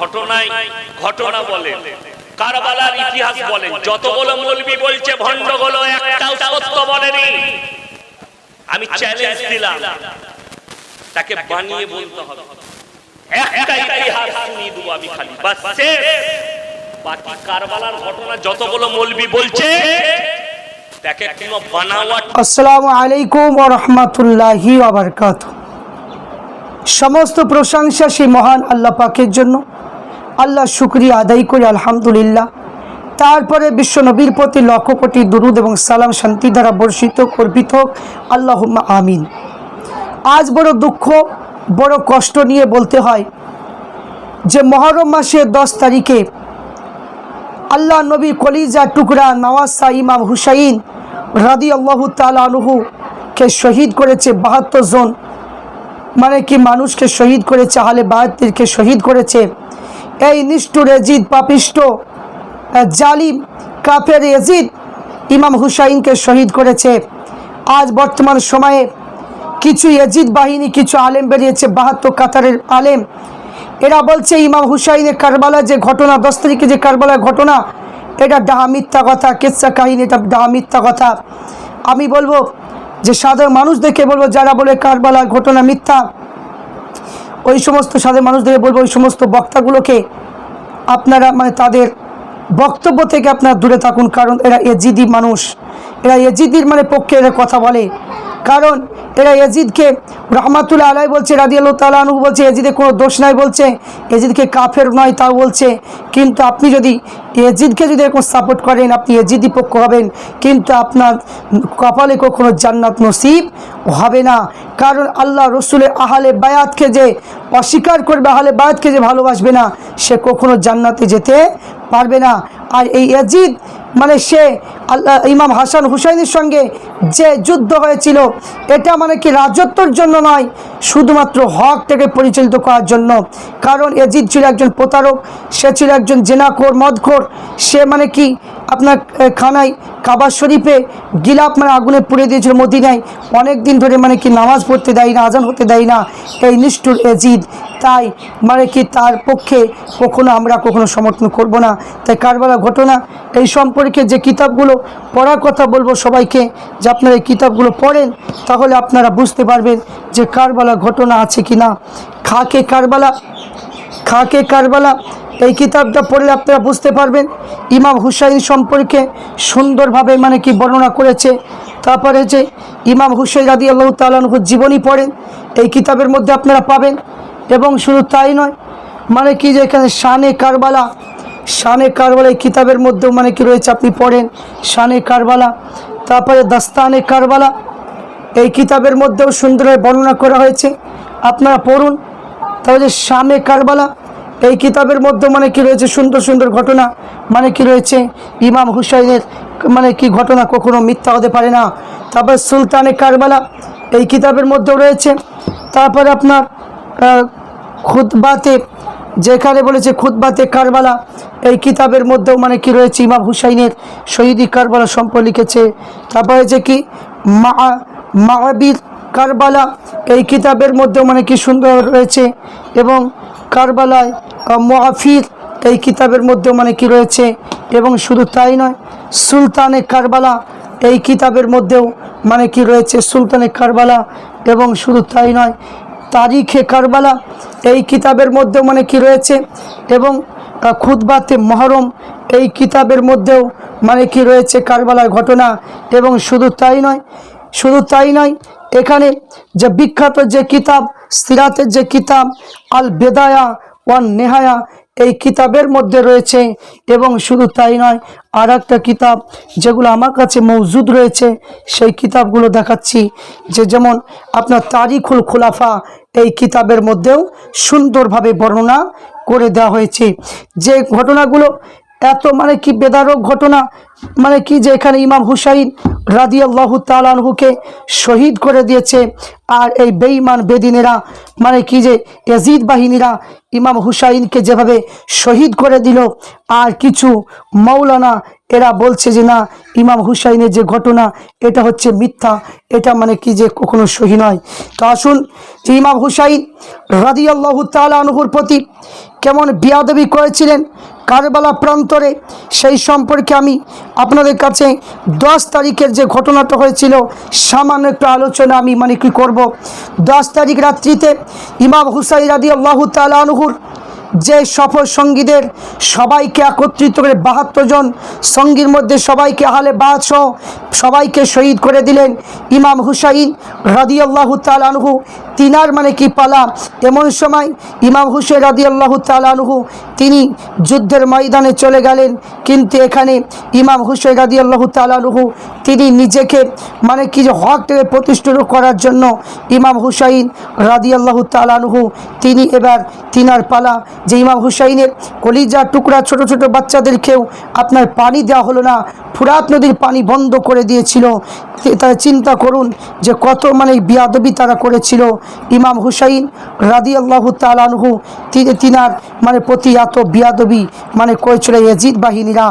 ঘটনায় আমি চ্যালেঞ্জ দিলাম। তাকে বানিয়ে বলতে হবে। একটা ইতিহাস শুনিয়ে দেবো আমি খালি। বাকি কারবালার ঘটনা যতগুলো মলবি বলছে আলাইকুম সমস্ত প্রশংসা সেই মহান আল্লাহ পাকের জন্য। আল্লাহ শুক্রিয়া আদায় করি, আলহামদুলিল্লাহ। তারপরে বিশ্ব নবীর প্রতি লক্ষ কোটি দুরুদ এবং সালাম শান্তি দ্বারা বর্ষিত কর্পিত আল্লাহ আমিন। আজ বড় দুঃখ, বড় কষ্ট নিয়ে বলতে হয় যে মহরম মাসের দশ তারিখে আল্লাহ নবী কলিজা টুকরা নওয়াজা ইমাম হুসাইন রাদি আল্লাহ তালুহুকে শহীদ করেছে বাহাত্তর জন মানে কি মানুষকে শহীদ করেছে, আহলে বাহাত্তরকে শহীদ করেছে। এই নিষ্ঠুর এজিদ, পাপিষ্ট জালিম, কাফের এজিদ ইমাম হুসাইনকে শহীদ করেছে। আজ বর্তমান সময়ে কিছু এজিদ বাহিনী, কিছু আলেম বেরিয়েছে, বাহাত্তর কাতারের আলেম এরা বলছে ইমাম হুসাইনের কারবালা যে ঘটনা, দশ তারিখে যে কারবালার ঘটনা, এটা ডাহা মিথ্যা কথা, কেচ্ছা কাহিনী, এটা ডাহা মিথ্যা কথা। আমি বলব যে সাধারণ মানুষদেরকে বলব, যারা বলে কারবালার ঘটনা মিথ্যা, ওই সমস্ত সাধারণ মানুষদেরকে বলব, ওই সমস্ত বক্তাগুলোকে আপনারা মানে তাদের বক্তব্য থেকে আপনারা দূরে থাকুন, কারণ এরা এজিদি মানুষ। এরা এজিদির মানে পক্ষে এরা কথা বলে। কারণ এরা এজিদকে রহমাতুল্লাহ আলাই বলছে, রাদিয়াল্লাহ তালানু বলছে এজিদে কোনো দোষ নাই বলছে এজিদকে কাফের নয় তাও বলছে। কিন্তু আপনি যদি এজিদকে যদি এরকম সাপোর্ট করেন, আপনি এজিদি পক্ষ হবেন, কিন্তু আপনার কপালে কখনো জান্নাত নসিব হবে না। কারণ আল্লাহ রসুলের আহালে বায়াতকে যে অস্বীকার করবে, আহলে বায়াতকে যে ভালোবাসবে না, সে কখনো জান্নাতে যেতে পারবে না। আর এই এজিদ মানে সে আল্লাহ, ইমাম হাসান হুসাইনের সঙ্গে যে যুদ্ধ হয়েছিল, এটা মানে কি রাজত্বর জন্য নয়, শুধুমাত্র হক থেকে পরিচালিত করার জন্য। কারণ এজিদ ছিল একজন প্রতারক, সে ছিল একজন জেনাখোর, মদখোর, সে মানে কি আপনার খানায় কাবার শরীফে গিলাপ মানে আগুনে পুড়ে দিয়েছিল মদিনায়। অনেক দিন ধরে মানে কি নামাজ পড়তে দেয় না, আজান হতে দেয় না। এই নিষ্ঠুর এজিদ, তাই মানে কি তার পক্ষে কখনো আমরা কখনো সমর্থন করব না। তাই কারবালা ঘটনা, এই সম্পর্কে যে কিতাবগুলো পড়ার কথা বলব সবাইকে যে আপনারা এই কিতাবগুলো পড়েন, তাহলে আপনারা বুঝতে পারবেন যে কারবালা ঘটনা আছে কি না খাকে কারবালা খাকে কারবালা, এই কিতাবটা পড়লে আপনারা বুঝতে পারবেন ইমাম হুসাইন সম্পর্কে সুন্দরভাবে মানে কি বর্ণনা করেছে। তারপরে যে ইমাম হুসাইন রাদি আল্লাহ তালুর জীবনী পড়েন, এই কিতাবের মধ্যে আপনারা পাবেন। এবং শুধু তাই নয় মানে কি যে এখানে শানে কারবালা শানে কারবালা এই কিতাবের মধ্যেও মানে কি রয়েছে আপনি পড়েন? শানে কারবালা তারপরে দাস্তানে কারবালা এই কিতাবের মধ্যেও সুন্দরভাবে বর্ণনা করা হয়েছে। আপনারা পড়ুন। তাহলে শামে কারবালা এই কিতাবের মধ্যে মানে কি রয়েছে সুন্দর সুন্দর ঘটনা মানে কি রয়েছে ইমাম হুসাইনের মানে কি ঘটনা কখনো মিথ্যা হতে পারে না। তারপর সুলতানে কারবালা এই কিতাবের মধ্যেও রয়েছে। তারপরে আপনার আহ, খুতবাতে যেখানে বলেছে খুতবাতে কারবালা। এই কিতাবের মধ্যেও মানে কি রয়েছে? ইমাম হুসাইনের শহীদি কারবালা সম্পর্কে লিখেছে। তারপরে যে কি? মা, মাহাবীর কারবালা। এই কিতাবের মধ্যেও মানে কি সুন্দর রয়েছে। এবং কারবালায় মহাফির এই কিতাবের মধ্যেও মানে কি রয়েছে। এবং শুধু তাই নয়, সুলতানে কারবালা এই কিতাবের মধ্যেও মানে কি রয়েছে সুলতানে কারবালা। এবং শুধু তাই নয় তারিখে কারবালা, এই কিতাবের মধ্যেও মানে কি রয়েছে? এবং খুদবাতে মহরম, এই কিতাবের মধ্যেও মানে কি রয়েছে কারবালার ঘটনা? এবং শুধু তাই নয়, শুধু তাই নয়, এখানে যে বিখ্যাত যে কিতাব, সিরাতের যে কিতাব আল বেদায়া ওয়ান নেহায়া এই কিতাবের মধ্যে রয়েছে এবং শুধু তাই নয় আর একটা কিতাব যেগুলো আমার কাছে মজুদ রয়েছে, সেই কিতাবগুলো দেখাচ্ছি। যে যেমন আপনার তারিখুল খোলাফা এই কিতাবের মধ্যেও সুন্দরভাবে বর্ণনা করে দেওয়া হয়েছে। যে ঘটনাগুলো এত মানে কি বেদারক ঘটনা মানে কি যে এখানে ইমাম হুসাইন রাদি আল্লাহ তালানহুকে শহীদ করে দিয়েছে, আর এই বেঈমান বেদিনেরা মানে কি যে এজিদ বাহিনীরা ইমাম হুসাইনকে যেভাবে শহীদ করে দিল, আর কিছু মৌলানা এরা বলছে যে না, ইমাম হুসাইনের যে ঘটনা, এটা হচ্ছে মিথ্যা, এটা মানে কি যে কখনো সহি নয়। তো আসুন যে ইমাম হুসাইন রাদি আল্লাহ তালানহুর প্রতি কেমন বিয়াদবি করেছিলেন কারবালা প্রান্তরে, সেই সম্পর্কে আমি আপনাদের কাছে দশ তারিখের যে ঘটনাটা হয়েছিল, সামান্য একটু আলোচনা আমি মানে কি করব। দশ তারিখ রাত্রিতে ইমাম হুসাই রাদি আল্লাহ তালানহুর যে সফর সঙ্গীদের সবাইকে একত্রিত করে বাহাত্তর জন সঙ্গীর মধ্যে সবাইকে আহলে বাদ সহ সবাইকে শহীদ করে দিলেন ইমাম হুসাইন রাদিয়াল্লাহু তালানহু তিনার মানে কি পালা? এমন সময় ইমাম হুসেন রাদিয়াল্লাহু তালানহু তিনি যুদ্ধের ময়দানে চলে গেলেন। কিন্তু এখানে ইমাম হুসেন রাদিয়াল্লাহু তালানহু তিনি নিজেকে মানে কি যে থেকে প্রতিষ্ঠিত করার জন্য ইমাম হুসাইন রাদিয়াল্লাহু তালানহু তিনি এবার তিনার পালা। যে ইমাম হুসাইনের কলিজা টুকরা ছোট ছোট বাচ্চাদেরকেও আপনার পানি দেওয়া হলো না, ফুরাত নদীর পানি বন্ধ করে দিয়েছিল। তারা চিন্তা করুন যে কত মানে বিয়াদবি তারা করেছিল। ইমাম হুসাইন রাদি আল্লাহ তালানহু তিনি তিনার মানে প্রতি এত বিয়াদবি মানে করেছিল এজিদ বাহিনীরা।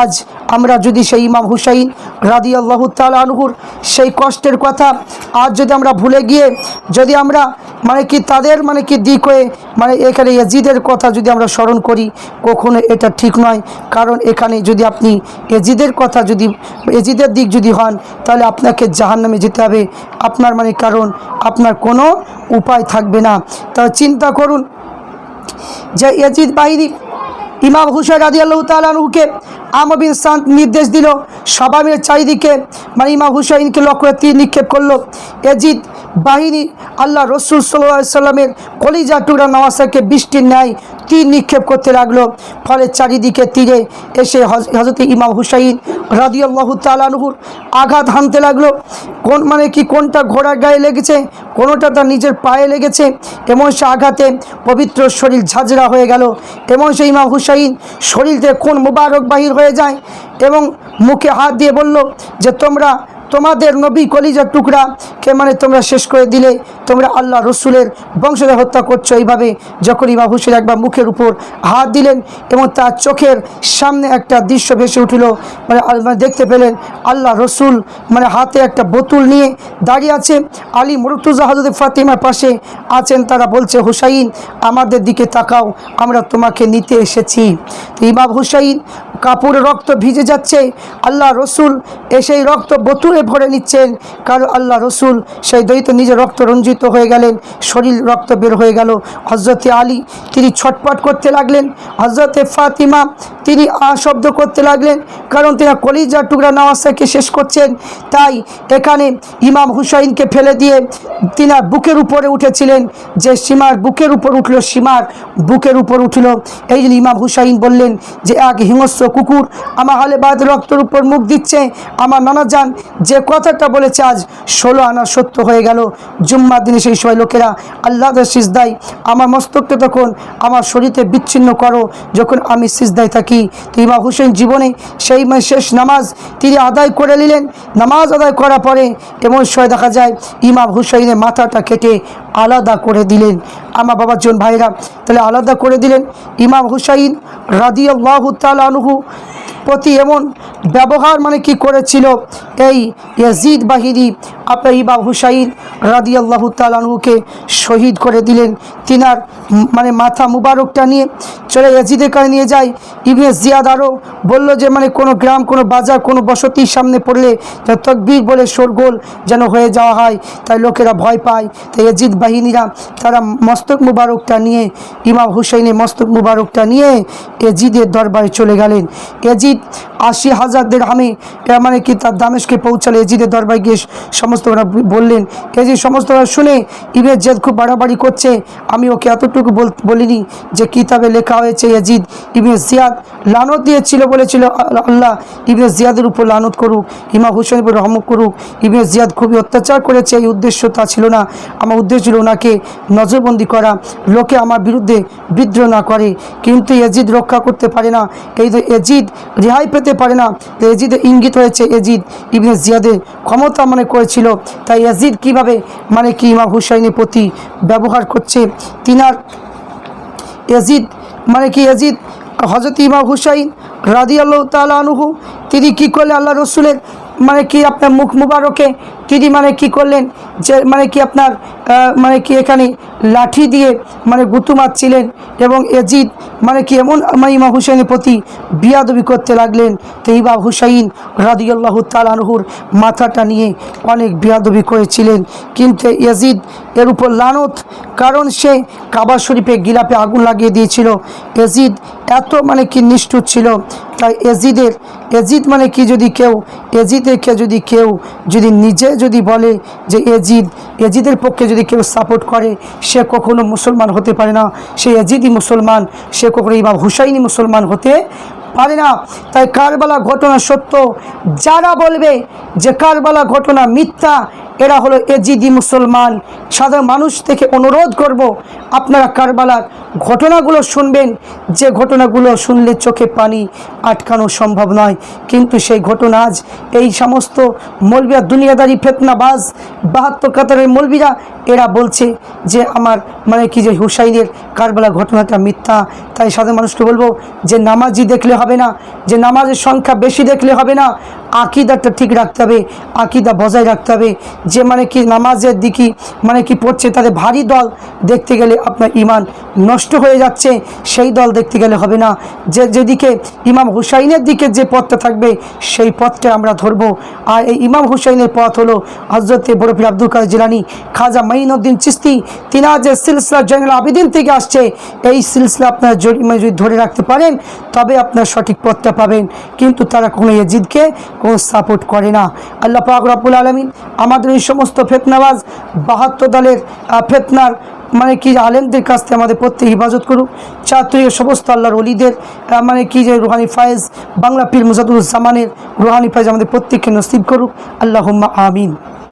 আজ আমরা যদি সেই ইমাম হুসাইন রাদি আল্লাহ তালানহুর সেই কষ্টের কথা আজ যদি আমরা ভুলে গিয়ে যদি আমরা মানে কি তাদের মানে কি দিক হয়ে মানে এখানে এজিদের কথা যদি আমরা স্মরণ করি, কখনো এটা ঠিক নয়। কারণ এখানে যদি আপনি এজিদের কথা যদি এজিদের দিক যদি হন, তাহলে আপনাকে জাহান্নামে যেতে হবে। আপনার মানে কারণ, আপনার কোনো উপায় থাকবে না। তা চিন্তা করুন যে ইয়াজিদ বাহিনী ইমাম হুসেন রাজি আল্লাহ তালুকে আমবিন সান্ত নির্দেশ দিল সবাই চারিদিকে মানে ইমাম হুসাইনকে লক্ষ্য করে তীর নিক্ষেপ করল। এজিদ বাহিনী আল্লাহ রসুল সাল্লাহ সাল্লামের কলিজা টুকরা নওয়াসাকে বৃষ্টির ন্যায় তীর নিক্ষেপ করতে লাগল। ফলে চারিদিকে তীরে এসে হজরত ইমাম হুসাইন রাদিয়াল্লাহু তালানহুর আঘাত হানতে লাগল। কোন মানে কি কোনটা ঘোড়ার গায়ে লেগেছে, কোনোটা তার নিজের পায়ে লেগেছে, এমন সে আঘাতে পবিত্র শরীর ঝাঁঝরা হয়ে গেল। এমন সে ইমাম হুসাইন শরীর থেকে কোন মুবারক বাহির হয়ে যায় এবং মুখে হাত দিয়ে বলল যে তোমরা তোমাদের নবী কলিজার টুকরা কে মানে তোমরা শেষ করে দিলে, তোমরা আল্লাহ রসুলের বংশধর হত্যা করছ এইভাবে যখন ইমাম হুসেন একবার মুখের উপর হাত দিলেন এবং তার চোখের সামনে একটা দৃশ্য ভেসে উঠিল। মানে মানে দেখতে পেলেন আল্লাহ রসুল মানে হাতে একটা বোতল নিয়ে দাঁড়িয়ে আছে। আলী মুরতুজা হজরত ফাতিমার পাশে আছেন, তারা বলছে, হুসাইন, আমাদের দিকে তাকাও, আমরা তোমাকে নিতে এসেছি। তো ইমাম হুসাইন কাপড় রক্ত ভিজে যাচ্ছে। আল্লাহ রসুল এসেই রক্ত বোতলে ভরে নিচ্ছেন, কারণ আল্লাহ রসুল সেই দৈত নিজে রক্ত রঞ্জিত হয়ে গেলেন, শরীর রক্ত বের হয়ে গেল। হজরতে আলী, তিনি ছটপট করতে লাগলেন। হজরতে ফাতিমা, তিনি আ শব্দ করতে লাগলেন, কারণ তিনি কলিজার টুকরা নওয়াজকে শেষ করছেন। তাই এখানে ইমাম হুসাইনকে ফেলে দিয়ে তিনার বুকের উপরে উঠেছিলেন। যে সীমার বুকের উপর উঠল, সীমার বুকের উপর উঠল। এই জন্য ইমাম হুসাইন বললেন যে, এক হিংস্র কুকুর আমার হালে বাদ রক্তের উপর মুখ দিচ্ছে। আমার নানা যান যে কথাটা বলেছে আজ ষোলো আনা সত্য হয়ে গেল। জুম্মার দিনে সেই সময় লোকেরা আল্লাহ সিজদাই আমার মস্তককে তখন আমার শরীরে বিচ্ছিন্ন করো, যখন আমি সিজদায় থাকি। ইমাম হুসেন জীবনে সেই শেষ নামাজ তিনি আদায় করে নিলেন। নামাজ আদায় করার পরে এমন সময় দেখা যায়, ইমাম হুসাইনের মাথাটা কেটে আলাদা করে দিলেন। আমার বাবার জন ভাইরা তাহলে আলাদা করে দিলেন। ইমাম হুসাইন রাদিয়াল্লাহ তালহু প্রতি এমন ব্যবহার মানে কি করেছিল? এই ইয়াজিদ বাহিনী আপনার ইমাম হুসাইন রাদিয়াল্লাহু তালানহুকে শহীদ করে দিলেন। তিনার মানে মাথা মুবারকটা নিয়ে চলে ইয়াজিদের কাছে নিয়ে যায়। ইবনে জিয়াদ আরও বলল যে মানে কোনো গ্রাম, কোনো বাজার, কোনো বসতির সামনে পড়লে তকবীর বলে শোরগোল যেন হয়ে যাওয়া হয়, তাই লোকেরা ভয় পায়। তাই ইয়াজিদ বাহিনীরা তারা মস্তক মুবারকটা নিয়ে, ইমাম হুসাইনের মস্তক মুবারকটা নিয়ে এজিদের দরবারে চলে গেলেন। এজিদ আশি হাজার দেড় হামে মানে কি তার দামেশকে পৌঁছালে এজিদের দরবারে গিয়ে সমস্ত সমস্ত বললেন এজিদ সমস্ত শুনে ইবের জেদ খুব বাড়াবাড়ি করছে, আমি ওকে এতটুকু বলিনি যে কিতাবে লেখা হয়েছে এজিদ ইবনে জিয়াদ লানত দিয়েছিল বলেছিল আল্লাহ- ইবনে জিয়াদের উপর লানত করুক ইমা হুসেন উপর রহমত করুক। ইবনে জিয়াদ খুবই অত্যাচার করেছে, এই উদ্দেশ্য তা ছিল না। আমার উদ্দেশ্য ছিল ওনাকে নজরবন্দি করা, লোকে আমার বিরুদ্ধে বিদ্রোহ না করে। কিন্তু এজিদ রক্ষা করতে পারে না। এই যে এজিদ রেহাই পেতে পারে না। তো এজিদের ইঙ্গিত হয়েছে এজিদ ইবনে জিয়াদের ক্ষমতা মানে করেছিল তাই ইয়াজিদ কীভাবে মানে কি ইমাম হুসাইনের প্রতি ব্যবহার করছে? তিনার ইয়াজিদ মানে কি ইয়াজিদ? হজরত ইমাম হুসাইন রাদি আল্লাহ তালুহু তিনি কী করলে আল্লাহ রসুলের মানে কি আপনার মুখ মুবারকে তিনি মানে কি করলেন? যে মানে কি আপনার মানে কি এখানে লাঠি দিয়ে মানে গুতু মারছিলেন এবং এজিদ মানে কি এমন মানে ইমাম হুসাইনের প্রতি বিয়াদবি করতে লাগলেন তো ইমাম হুসাইন রাদিয়াল্লাহু তালানহুর মাথাটা নিয়ে অনেক বিয়াদবি করেছিলেন। কিন্তু এজিদ এর উপর লানত, কারণ সে কাবা শরীফে গিলাপে আগুন লাগিয়ে দিয়েছিল। এজিদ এত মানে কি নিষ্ঠুর ছিল। তাই এজিদের, এজিদ মানে কি যদি কেউ, এজিদকে যদি কেউ যদি নিজে যদি বলে যে এজিদ এজিদের পক্ষে যদি কেউ সাপোর্ট করে, সে কখনো মুসলমান হতে পারে না। সে এজিদই মুসলমান, সে কখনো ইমাম হুসাইনি মুসলমান হতে পারে না। তাই কারবালা ঘটনা সত্য। যারা বলবে যে কারবালা ঘটনা মিথ্যা এরা হলো এজিদি মুসলমান। সাধারণ মানুষ থেকে অনুরোধ করব, আপনারা কারবালার ঘটনাগুলো শুনবেন। যে ঘটনাগুলো শুনলে চোখে পানি আটকানো সম্ভব নয়। কিন্তু সেই ঘটনা আজ এই সমস্ত মলবিয়া দুনিয়াদারি ফেতনাবাজ, বাহাত্তর কাতারের মলবিরা, এরা বলছে যে আমার মানে কি যে হুসাইনের কারবালা ঘটনাটা মিথ্যা। তাই সাধারণ মানুষকে বলব যে নামাজি দেখলে হবে না, যে নামাজের সংখ্যা বেশি দেখলে হবে না। আকিদাটা ঠিক রাখতে হবে, আকিদা বজায় রাখতে হবে। যে মানে কি নামাজের দিকে মানে কি পড়ছে তাদের ভারী দল দেখতে গেলে আপনার ইমান নষ্ট হয়ে যাচ্ছে, সেই দল দেখতে গেলে হবে না। যে যেদিকে ইমাম হুসাইনের দিকে যে পথটা থাকবে, সেই পথটা আমরা ধরবো। আর এই ইমাম হুসাইনের পথ হলো হজরতে বরফির আব্দুল কাদের জিলানি, খাজা মাইনুদ্দিন চিস্তি তিনা যে সিলসিলা জয়নুল আবিদিন থেকে আসছে, এই সিলসিলা আপনার মানে যদি ধরে রাখতে পারেন, তবে আপনার সঠিক পথটা পাবেন। কিন্তু তারা কোনো এজিদকে কোনো সাপোর্ট করে না। আল্লাহ পাক রব্বুল আলমিন আমাদের এই সমস্ত ফেতনাবাজ বাহাত্তর দলের ফেতনার মানে কি আলেমদের কাছ থেকে আমাদের প্রত্যেক হিফাজত করুক। চাতুরীয় সমস্ত আল্লাহর অলিদের মানে কি যে রুহানি ফায়েজ, বাংলা পীর মুজাদুজ্জামানের রুহানি ফায়েজ আমাদের প্রত্যেককে নসিব করুক। আল্লাহ আমিন।